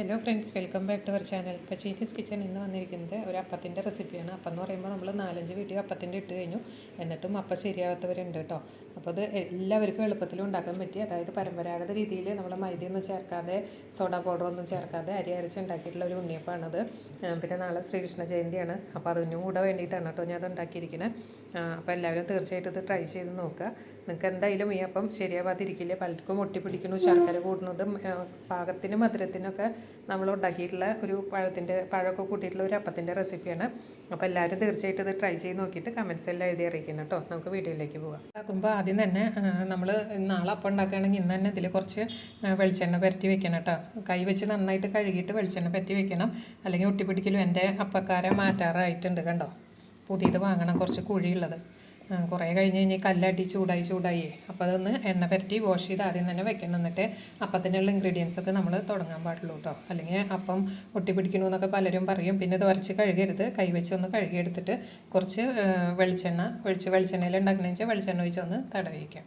Hello friends welcome back to our channel ഇപ്പോൾ Chinese kitchen ഇന്ന് വന്നിരിക്കുന്നത് ഒരു അപ്പത്തിന്റെ റെസിപ്പിയാണ് അപ്പം എന്ന് പറയുമ്പോൾ നമ്മൾ നാലഞ്ച് വീഡിയോ അപ്പത്തിന്റെ ഇട്ട് കഴിഞ്ഞു. എന്നിട്ടും അപ്പം ശരിയാവാത്തവരുണ്ട് കേട്ടോ. അപ്പോൾ അത് എല്ലാവർക്കും എളുപ്പത്തിൽ ഉണ്ടാക്കാൻ പറ്റി. അതായത് പരമ്പരാഗത രീതിയിൽ നമ്മൾ മൈദയൊന്നും ചേർക്കാതെ സോഡ പൗഡറൊന്നും ചേർക്കാതെ അരി അരച്ച് ഉണ്ടാക്കിയിട്ടുള്ള ഒരു ഉണ്ണിയപ്പമാണത്. ആ, പിന്നെ നാളെ ശ്രീകൃഷ്ണ ജയന്തിയാണ്. അപ്പോൾ അതിനും കൂടെ വേണ്ടിയിട്ടാണ് കേട്ടോ ഞാൻ അത് ഉണ്ടാക്കിയിരിക്കുന്നത് അപ്പോൾ എല്ലാവരും തീർച്ചയായിട്ടും ഇത് ട്രൈ ചെയ്ത് നോക്കുക. നിങ്ങൾക്ക് എന്തായാലും ഈ അപ്പം ശരിയാവാതിരിക്കില്ല? പലർക്കും ഒട്ടിപ്പിടിക്കുന്നു ശർക്കര കൂടുന്നതും പാകത്തിനും മധുരത്തിനൊക്കെ നമ്മൾ ഉണ്ടാക്കിയിട്ടുള്ള ഒരു പഴത്തിന്റെ പഴമൊക്കെ കൂട്ടിയിട്ടുള്ള ഒരു അപ്പത്തിന്റെ റെസിപ്പിയാണ്. അപ്പോൾ എല്ലാവരും തീർച്ചയായിട്ടും ഇത് ട്രൈ ചെയ്ത് നോക്കിയിട്ട് കമൻസ് എല്ലാം എഴുതി അറിയിക്കണം കേട്ടോ. നമുക്ക് വീഡിയോയിലേക്ക് പോകാം ഉണ്ടാക്കുമ്പോൾ ആദ്യം തന്നെ നമ്മൾ നാളെ അപ്പം ഉണ്ടാക്കുകയാണെങ്കിൽ ഇന്ന് തന്നെ ഇതിൽ കുറച്ച് വെളിച്ചെണ്ണ പരറ്റി വെക്കണം കേട്ടോ. കൈ വെച്ച് നന്നായിട്ട് കഴുകിയിട്ട് വെളിച്ചെണ്ണ പറ്റി വെക്കണം. അല്ലെങ്കിൽ ഒട്ടിപ്പിടിക്കലും എന്റെ അപ്പക്കാരെ മാറ്റാറായിട്ടുണ്ട് കണ്ടോ. പുതിയത് വാങ്ങണം കുറച്ച് കുഴിയുള്ളത്. കുറേ കഴിഞ്ഞ് കഴിഞ്ഞ് കല്ലടി ചൂടായി ചൂടായി. അപ്പോൾ അതൊന്ന് എണ്ണ പരട്ടി വാഷ് ചെയ്ത് ആദ്യം തന്നെ വെക്കണം. എന്നിട്ട് അപ്പത്തിനുള്ള ഇൻഗ്രീഡിയൻസ് ഒക്കെ നമ്മൾ തുടങ്ങാൻ പാടുള്ളൂ കേട്ടോ അല്ലെങ്കിൽ അപ്പം ഒട്ടിപ്പിടിക്കണു എന്നൊക്കെ പലരും പറയും. പിന്നെ ഇത് വരച്ച് കഴുകരുത്. കൈ വെച്ച് ഒന്ന് കഴുകിയെടുത്തിട്ട് കുറച്ച് വെളിച്ചെണ്ണ ഒഴിച്ച് വെളിച്ചെണ്ണയിൽ ഉണ്ടാക്കണമെന്ന് വെച്ചാൽ വെളിച്ചെണ്ണ ഒഴിച്ചൊന്ന് തടവിക്കാം.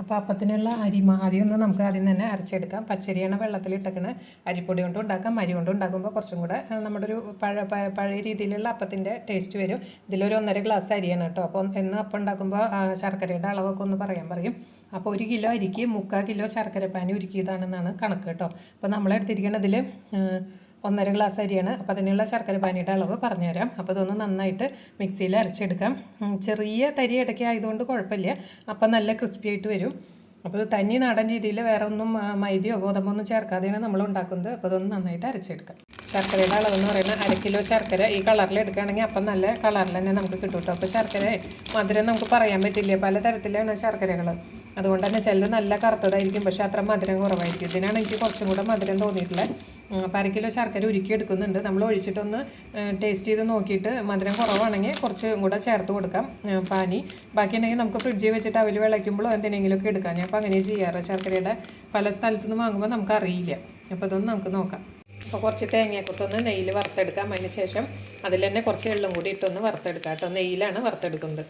അപ്പോൾ അപ്പത്തിനുള്ള അരി ഒന്ന് നമുക്ക് ആദ്യം തന്നെ അരച്ചെടുക്കാം. പച്ചരിയാണ് വെള്ളത്തിലിട്ടേക്കണ് അരിപ്പൊടി കൊണ്ട് ഉണ്ടാക്കാം. അരി കൊണ്ട് ഉണ്ടാക്കുമ്പോൾ കുറച്ചും കൂടെ നമ്മുടെ ഒരു പഴ പഴയ രീതിയിലുള്ള അപ്പത്തിന്റെ ടേസ്റ്റ് വരും. ഇതിലൊരു ഒന്നര ഗ്ലാസ് അരിയാണ് കേട്ടോ. അപ്പോൾ എന്ന് അപ്പം ഉണ്ടാക്കുമ്പോൾ ശർക്കരയുടെ അളവൊക്കെ ഒന്ന് പറയാൻ പറയും. അപ്പോൾ ഒരു കിലോ അരിക്ക് മുക്കാൽ കിലോ ശർക്കരപ്പാനി ഉരുക്കിയതാണെന്നാണ് കണക്ക് കേട്ടോ. അപ്പോൾ നമ്മളെടുത്തിരിക്കണതിൽ ഒന്നര ഗ്ലാസ് അരിയാണ്. അപ്പോൾ അതിനുള്ള ശർക്കര പാനിയുടെ അളവ് പറഞ്ഞുതരാം. അപ്പോൾ ഇതൊന്ന് നന്നായിട്ട് മിക്സിയിൽ അരച്ചെടുക്കാം. ചെറിയ തരി ഇടയ്ക്ക് ആയതുകൊണ്ട് കുഴപ്പമില്ല. അപ്പം നല്ല ക്രിസ്പി ആയിട്ട് വരും. അപ്പോൾ തനി നാടൻ രീതിയിൽ വേറെ ഒന്നും മൈദയോ ഗോതമ്പൊന്നും ചേർക്കാതെയാണ് നമ്മൾ ഉണ്ടാക്കുന്നത്. അപ്പോൾ അതൊന്ന് നന്നായിട്ട് അരച്ചെടുക്കാം. ശർക്കരയുടെ അളവെന്ന് പറയുന്നത് അര കിലോ ശർക്കര ഈ കളറിൽ എടുക്കുകയാണെങ്കിൽ അപ്പം നല്ല കളറിൽ തന്നെ നമുക്ക് കിട്ടും കേട്ടോ. അപ്പോൾ ശർക്കര മധുരം നമുക്ക് പറയാൻ പറ്റില്ല? പല തരത്തിലാണ് ശർക്കരകൾ. അതുകൊണ്ട് തന്നെ ചിലത് നല്ല കറുത്തതായിരിക്കും പക്ഷേ അത്ര മധുരം കുറവായിരിക്കും. ഇതിനാണ് എനിക്ക് കുറച്ചും കൂടെ മധുരം തോന്നിയിട്ടുള്ളത്. അപ്പം അര കിലോ ശർക്കര ഉരുക്കി എടുക്കുന്നുണ്ട്. നമ്മൾ ഒഴിച്ചിട്ടൊന്ന് ടേസ്റ്റ് ചെയ്ത് നോക്കിയിട്ട് മധുരം കുറവാണെങ്കിൽ കുറച്ചും കൂടെ ചേർത്ത് കൊടുക്കാം പാനി. പാനി ബാക്കിയുണ്ടെങ്കിൽ നമുക്ക് ഫ്രിഡ്ജിൽ വെച്ചിട്ട് അവൽ വിളയ്ക്കുമ്പോഴോ എന്തിനെങ്കിലുമൊക്കെ എടുക്കാം. ഞാൻ അപ്പോൾ അങ്ങനെ ചെയ്യാറ്. ശർക്കരയുടെ പല സ്ഥലത്തു നിന്ന് വാങ്ങുമ്പോൾ നമുക്ക് അറിയില്ല അപ്പോൾ ഇതൊന്ന് നമുക്ക് നോക്കാം. അപ്പോൾ കുറച്ച് തേങ്ങയൊക്കെ നെയ്യിൽ വറുത്തെടുക്കാം. അതിന് ശേഷം അതിൽ തന്നെ കുറച്ച് എള്ളും കൂടി ഇട്ടൊന്ന് വറുത്തെടുക്കാം കേട്ടോ. നെയ്യിലാണ് വറുത്തെടുക്കുന്നത്.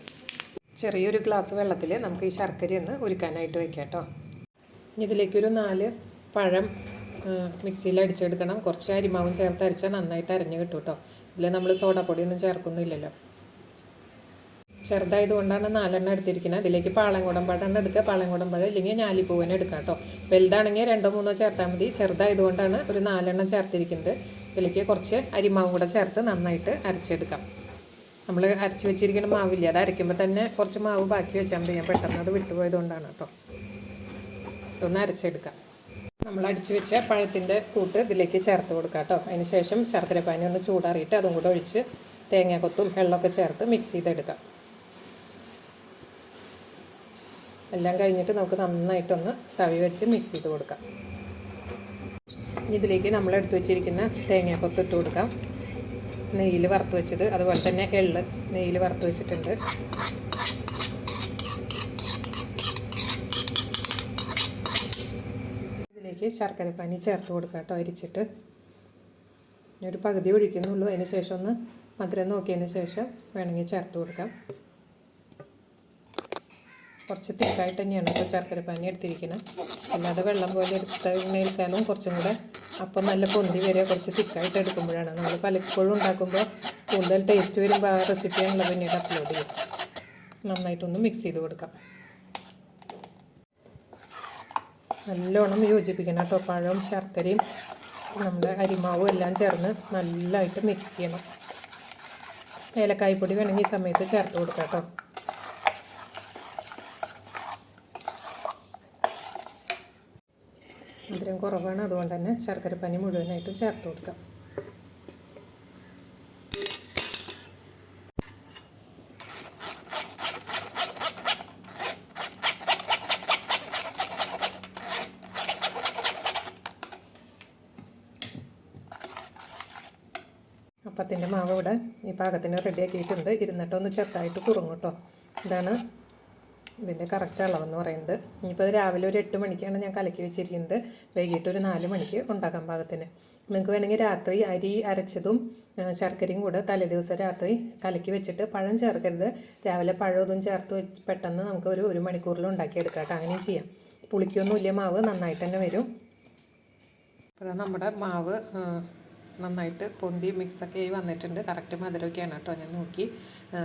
ചെറിയൊരു ഗ്ലാസ് വെള്ളത്തിൽ നമുക്ക് ഈ ശർക്കര ഒന്ന് ഉരുക്കാനായിട്ട് വയ്ക്കാം കേട്ടോ. ഇതിലേക്കൊരു നാല് പഴം മിക്സിയിൽ അടിച്ചെടുക്കണം. കുറച്ച് അരിമാവും ചേർത്ത് അരച്ചാൽ നന്നായിട്ട് അരഞ്ഞ് കിട്ടും കേട്ടോ. ഇതിൽ നമ്മൾ സോഡാപ്പൊടിയൊന്നും ചേർക്കുന്നില്ലല്ലോ. ചെറുതായതുകൊണ്ടാണ് നാലെണ്ണം എടുത്തിരിക്കുന്നത്. അതിലേക്ക് പാളംകുടം പഴം എടുക്കുക. പാളംകുടം പഴം ഇല്ലെങ്കിൽ ഞാലിപ്പൂവനെ എടുക്കാം കേട്ടോ. വലുതാണെങ്കിൽ രണ്ടോ മൂന്നോ ചേർത്താൽ മതി. ചെറുതായതുകൊണ്ടാണ് ഒരു നാലെണ്ണം ചേർത്തിരിക്കുന്നത്. ഇതിലേക്ക് കുറച്ച് അരിമാവും കൂടെ ചേർത്ത് നന്നായിട്ട് അരച്ചെടുക്കാം. നമ്മൾ അരച്ച് വെച്ചിരിക്കുന്ന മാവില്ല അത് അരയ്ക്കുമ്പോൾ തന്നെ കുറച്ച് മാവ് ബാക്കി വെച്ചാൽ മതി. ഞാൻ പെട്ടെന്ന് അത് വിട്ടുപോയതുകൊണ്ടാണ് കേട്ടോ. ഇതൊന്ന് അരച്ചെടുക്കാം. നമ്മൾ അടിച്ച് വെച്ച പഴത്തിന്റെ കൂട്ട് ഇതിലേക്ക് ചേർത്ത് കൊടുക്കാം കേട്ടോ. അതിന് ശേഷം ശർക്കരപ്പാനി ഒന്ന് ചൂടാറിയിട്ട് അതും കൂടെ ഒഴിച്ച് തേങ്ങാക്കൊത്തും വെള്ളമൊക്കെ ചേർത്ത് മിക്സ് ചെയ്തെടുക്കാം. എല്ലാം കഴിഞ്ഞിട്ട് നമുക്ക് നന്നായിട്ടൊന്ന് തവി വെച്ച് മിക്സ് ചെയ്ത് കൊടുക്കാം. ഇതിലേക്ക് നമ്മൾ എടുത്തു വെച്ചിരിക്കുന്ന തേങ്ങാക്കൊത്ത് ഇട്ട് കൊടുക്കാം. നെയ്യിൽ വറുത്ത് വെച്ചത് അതുപോലെ തന്നെ എള്ള് നെയ്യിൽ വറുത്ത് വെച്ചിട്ടുണ്ട്. ഇതിലേക്ക് ശർക്കരപ്പാനി ചേർത്ത് കൊടുക്കാം കേട്ടോ അരിച്ചിട്ട്. ഇനി ഒരു പകുതി ഒഴിക്കുന്നുള്ളൂ. അതിന് ശേഷം ഒന്ന് മധുരം നോക്കിയതിന് ശേഷം വേണമെങ്കിൽ ചേർത്ത് കൊടുക്കാം. കുറച്ച് തിക്കായിട്ട് തന്നെയാണ് ഇപ്പോൾ ശർക്കര പാനി എടുത്തിരിക്കുന്നത് അല്ലാതെ വെള്ളം പോലെ എടുത്തേക്കാളും കുറച്ചും കൂടെ അപ്പം നല്ല പൊന്തി വരെ കുറച്ച് തിക്കായിട്ട് എടുക്കുമ്പോഴാണ്. നമ്മൾ പലപ്പോഴും ഉണ്ടാക്കുമ്പോൾ കൂടുതൽ ടേസ്റ്റ് വരുമ്പോൾ ആ റെസിപ്പിയാണല്ലോ പിന്നീട് അപ്ലോഡ് ചെയ്യും. നന്നായിട്ടൊന്ന് മിക്സ് ചെയ്ത് കൊടുക്കാം. നല്ലോണം യോജിപ്പിക്കണം കേട്ടോ. പഴവും ശർക്കരയും നമ്മുടെ അരിമാവും എല്ലാം ചേർന്ന് നല്ലതായിട്ട് മിക്സ് ചെയ്യണം. ഏലക്കായ്പൊടി വേണമെങ്കിൽ ഈ സമയത്ത് ചേർത്ത് കൊടുക്കാം കേട്ടോ. മധുരം കുറവാണ്. അതുകൊണ്ട് തന്നെ ശർക്കരപ്പനി മുഴുവനായിട്ടും ചേർത്ത് കൊടുക്കാം. അപ്പത്തിന്റെ മാവ് ഇവിടെ ഈ പാകത്തിന് റെഡിയാക്കിയിട്ടുണ്ട് ഇരുന്നിട്ടൊന്ന് ചെറുതായിട്ട് കുറുങ്ങും കേട്ടോ. ഇതാണ് ഇതിന്റെ കറക്റ്റ് അളവെന്ന് പറയുന്നത്. ഇനിയിപ്പോൾ അത് രാവിലെ ഒരു എട്ട് മണിക്കാണ് ഞാൻ കലക്കി വെച്ചിരിക്കുന്നത്. വൈകിട്ട് ഒരു നാല് മണിക്ക് ഉണ്ടാക്കാൻ പാകത്തിന്. നിങ്ങൾക്ക് വേണമെങ്കിൽ രാത്രി അരി അരച്ചതും ശർക്കരയും കൂടെ തലേദിവസം രാത്രി കലക്കി വെച്ചിട്ട് പഴം ചേർക്കരുത്. രാവിലെ പഴം ഇതും ചേർത്ത് വെച്ച് പെട്ടെന്ന് നമുക്ക് ഒരു ഒരു മണിക്കൂറിൽ ഉണ്ടാക്കിയെടുക്കാം കേട്ടോ. അങ്ങനെയും ചെയ്യാം. പുളിക്കൊന്നുമില്ല മാവ് നന്നായിട്ട് തന്നെ വരും. അപ്പോൾ നമ്മുടെ മാവ് നന്നായിട്ട് പൊന്തി മിക്സൊക്കെ ആയി വന്നിട്ടുണ്ട്. കറക്റ്റ് മധുരമൊക്കെയാണ് കേട്ടോ. ഞാൻ നോക്കി.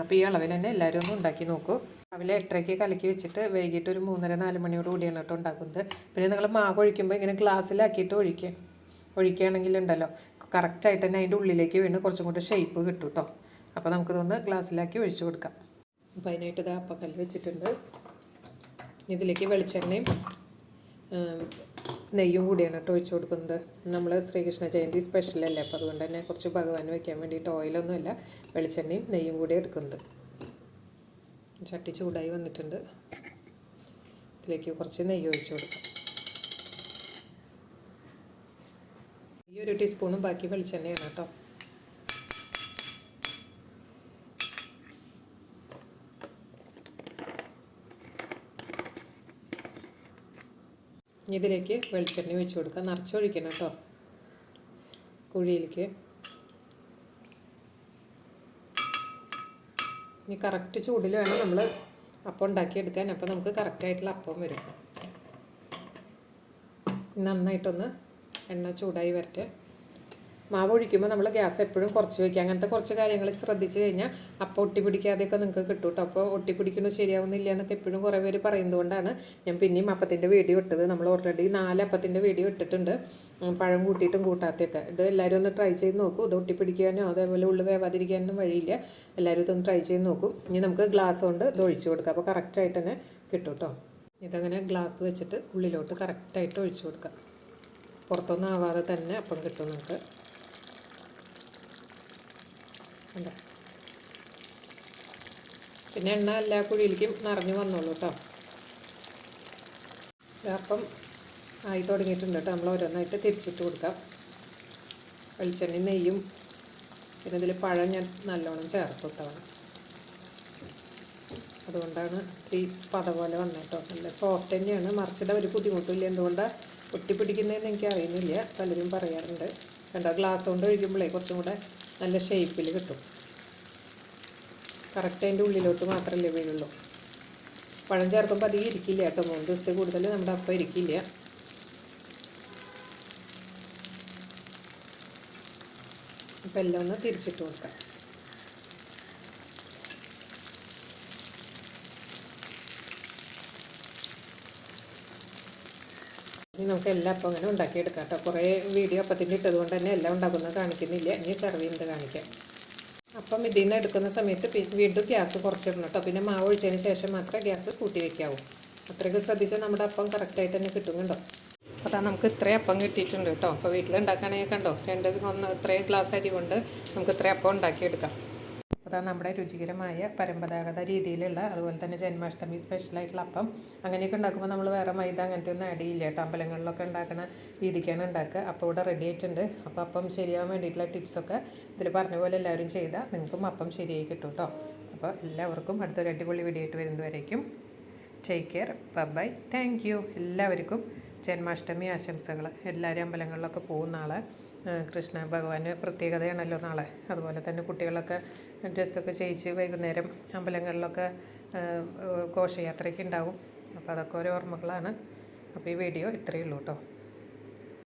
അപ്പോൾ ഈ അളവിൽ തന്നെ എല്ലാവരും ഒന്ന് ഉണ്ടാക്കി നോക്കൂ. രാവിലെ എട്ടരയ്ക്ക് കലക്കി വെച്ചിട്ട് വൈകിട്ട് ഒരു മൂന്നര നാല് മണിയോട് കൂടിയാണ് കേട്ടോ ഉണ്ടാക്കുന്നത്. പിന്നെ നിങ്ങൾ മാവ് ഒഴിക്കുമ്പോൾ ഇങ്ങനെ ഗ്ലാസ്സിലാക്കിയിട്ട് ഒഴിക്കുക ഒഴിക്കുകയാണെങ്കിൽ ഉണ്ടല്ലോ കറക്റ്റായിട്ട് തന്നെ അതിന്റെ ഉള്ളിലേക്ക് വീണ് കുറച്ചും കൂടി ഷേപ്പ് കിട്ടും കേട്ടോ. അപ്പോൾ നമുക്കിതൊന്ന് ഗ്ലാസ്സിലാക്കി ഒഴിച്ചു കൊടുക്കാം. അപ്പോൾ അതിനായിട്ട് ഇത് അപ്പക്കല്ല് വെച്ചിട്ടുണ്ട്. ഇതിലേക്ക് വെളിച്ചെണ്ണയും നെയ്യും കൂടിയാണ് കേട്ടോ ഒഴിച്ചു കൊടുക്കുന്നത്. നമ്മൾ ശ്രീകൃഷ്ണ ജയന്തി സ്പെഷ്യലല്ലേ അപ്പോൾ അതുകൊണ്ട് തന്നെ കുറച്ച് ഭഗവാൻ വെക്കാൻ വേണ്ടിയിട്ട് ഓയിലൊന്നുമില്ല വെളിച്ചെണ്ണയും നെയ്യും കൂടി എടുക്കുന്നത്. ചട്ടി ചൂടായി വന്നിട്ടുണ്ട്. ഇതിലേക്ക് കുറച്ച് നെയ്യ് ഒഴിച്ചു കൊടുക്കാം. ഈ ഒരു ടീസ്പൂണും ബാക്കി വെളിച്ചെണ്ണയാണ് കേട്ടോ. ഇതിലേക്ക് വെളിച്ചെണ്ണ ഒഴിച്ചു കൊടുക്കാം. നിറച്ചൊഴിക്കണം കേട്ടോ. കുഴിയിലേക്ക്. ഇനി കറക്റ്റ് ചൂടിൽ വേണം നമ്മൾ അപ്പം ഉണ്ടാക്കിയെടുക്കാൻ. അപ്പോൾ നമുക്ക് കറക്റ്റായിട്ടുള്ള അപ്പം വരും. നന്നായിട്ടൊന്ന് എണ്ണ ചൂടായി വരട്ടെ. മാവ് ഒഴിക്കുമ്പോൾ നമ്മൾ ഗ്യാസ് എപ്പോഴും കുറച്ച് വയ്ക്കുക അങ്ങനത്തെ കുറച്ച് കാര്യങ്ങൾ ശ്രദ്ധിച്ചു കഴിഞ്ഞാൽ അപ്പം ഒട്ടി പിടിക്കാതെയൊക്കെ നിങ്ങൾക്ക് കിട്ടും കേട്ടോ അപ്പോൾ ഒട്ടി പിടിക്കണോ ശരിയാവുന്നില്ല എന്നൊക്കെ എപ്പോഴും കുറേ പേര് പറയുന്നതുകൊണ്ടാണ് ഞാൻ പിന്നെയും അപ്പത്തിന്റെ വീഡിയോ ഇട്ടത്. നമ്മൾ ഓൾറെഡി നാല് അപ്പത്തിന്റെ വീഡിയോ ഇട്ടിട്ടുണ്ട്. പഴം കൂട്ടിയിട്ടും കൂട്ടാത്തെയൊക്കെ. ഇത് എല്ലാവരും ഒന്ന് ട്രൈ ചെയ്ത് നോക്കൂ. ഇത് ഒട്ടി പിടിക്കാനോ അതേപോലെ ഉള്ളു വേവാതിരിക്കാനൊന്നും വഴിയില്ല. എല്ലാവരും ഇതൊന്ന് ട്രൈ ചെയ്ത് നോക്കും. ഇനി നമുക്ക് ഗ്ലാസ് കൊണ്ട് ഇത് ഒഴിച്ചു കൊടുക്കാം. അപ്പോൾ കറക്റ്റായിട്ട് തന്നെ കിട്ടും കേട്ടോ ഇതങ്ങനെ ഗ്ലാസ് വെച്ചിട്ട് ഉള്ളിലോട്ട് കറക്റ്റായിട്ട് ഒഴിച്ചു കൊടുക്കാം. പുറത്തൊന്നും ആവാതെ തന്നെ അപ്പം കിട്ടും നിങ്ങൾക്ക് കണ്ടോ? പിന്നെ എണ്ണ എല്ലാ കുഴിയിലേക്കും നിറഞ്ഞു വന്നോളൂ കേട്ടോ. അപ്പം ആയി തുടങ്ങിയിട്ടുണ്ട് കേട്ടോ. നമ്മൾ ഓരോന്നായിട്ട് തിരിച്ചിട്ട് കൊടുക്കാം. വെളിച്ചെണ്ണയും നെയ്യും പിന്നെ ഇതിൽ പഴം ഞാൻ നല്ലോണം ചേർത്ത് വിട്ടതാണ് അതുകൊണ്ടാണ് ഈ പത പോലെ വന്നത് കേട്ടോ. നല്ല സോഫ്റ്റ് തന്നെയാണ്. മറിച്ചിട ഒരു ബുദ്ധിമുട്ടില്ല എന്തുകൊണ്ടാണ് ഒട്ടിപ്പിടിക്കുന്നതെന്ന് എനിക്ക് അറിയുന്നില്ല പലരും പറയാറുണ്ട്. കണ്ടോ ഗ്ലാസ് കൊണ്ട് ഒഴിക്കുമ്പോഴേ കുറച്ചും കൂടെ നല്ല ഷേപ്പിൽ കിട്ടും. കറക്റ്റ് അതിന്റെ ഉള്ളിലോട്ട് മാത്രമല്ലേ വീഴുള്ളൂ. പഴം ചേർക്കുമ്പോൾ അധികം ഇരിക്കില്ല കേട്ടോ. മൂന്ന് ദിവസത്തെ കൂടുതൽ നമ്മുടെ അപ്പം ഇരിക്കില്ല. അപ്പം എല്ലാം ഒന്ന് തിരിച്ചിട്ട് കൊടുക്കാം. ഇനി നമുക്ക് എല്ലാം അപ്പം അങ്ങനെ ഉണ്ടാക്കിയെടുക്കാം കേട്ടോ. കുറേ വീഡിയോ അപ്പത്തിന്റെ ഇട്ടത് കൊണ്ട് തന്നെ എല്ലാം ഉണ്ടാക്കുന്നത് കാണിക്കുന്നില്ല. ഇനി സെർവ് ചെയ്യുന്നത് കാണിക്കാം. അപ്പം ഇതിൽ നിന്ന് എടുക്കുന്ന സമയത്ത് വീണ്ടും ഗ്യാസ് കുറച്ചിടണം കേട്ടോ. പിന്നെ മാവ് ഒഴിച്ചതിന് ശേഷം മാത്രമേ ഗ്യാസ് കൂട്ടി വയ്ക്കാവൂ. അത്രയൊക്കെ ശ്രദ്ധിച്ചാൽ നമ്മുടെ അപ്പം കറക്റ്റായിട്ട് തന്നെ കിട്ടുന്നുണ്ടോ അപ്പോൾ നമുക്ക് ഇത്രയും അപ്പം കിട്ടിയിട്ടുണ്ട് കേട്ടോ. അപ്പോൾ വീട്ടിൽ ഉണ്ടാക്കുകയാണെങ്കിൽ കണ്ടോ? രണ്ട് ഒന്ന് ഇത്രയും ഗ്ലാസ് അരി കൊണ്ട് നമുക്ക് ഇത്രയും അപ്പം ഉണ്ടാക്കിയെടുക്കാം. അതാ നമ്മുടെ രുചികരമായ പരമ്പരാഗത രീതിയിലുള്ള അതുപോലെ തന്നെ ജന്മാഷ്ടമി സ്പെഷ്യലായിട്ടുള്ള അപ്പം അങ്ങനെയൊക്കെ ഉണ്ടാക്കുമ്പോൾ നമ്മൾ വേറെ മൈദ അങ്ങനത്തെ ഒന്നും ആഡ് ചെയ്യില്ല കേട്ടോ. അമ്പലങ്ങളിലൊക്കെ ഉണ്ടാക്കുന്ന രീതിക്കാണ് ഉണ്ടാക്കുക. അപ്പം ഇവിടെ റെഡി ആയിട്ടുണ്ട്. അപ്പോൾ അപ്പം ശരിയാവാൻ വേണ്ടിയിട്ടുള്ള ടിപ്സൊക്കെ ഇതിൽ പറഞ്ഞ പോലെ എല്ലാവരും ചെയ്താൽ നിങ്ങൾക്കും അപ്പം ശരിയായി കിട്ടും കേട്ടോ. അപ്പോൾ എല്ലാവർക്കും അടുത്തൊരു അടിപൊളി വീഡിയോ ആയിട്ട് വരുന്നവരേക്കും take care bye thank you എല്ലാവർക്കും ജന്മാഷ്ടമി ആശംസകൾ എല്ലാവരും അമ്പലങ്ങളിലൊക്കെ പോകുന്ന ആളെ. കൃഷ്ണ ഭഗവാന് പ്രത്യേകതയാണല്ലോ നാളെ. അതുപോലെ തന്നെ കുട്ടികളൊക്കെ ഡ്രസ്സൊക്കെ ചെയ്യിച്ച് വൈകുന്നേരം അമ്പലങ്ങളിലൊക്കെ ഘോഷയാത്രയ്ക്ക് ഉണ്ടാവും. അപ്പോൾ അതൊക്കെ ഓരോ ഓർമ്മകളാണ്. അപ്പോൾ ഈ വീഡിയോ ഇത്രയേ ഉള്ളൂ കേട്ടോ.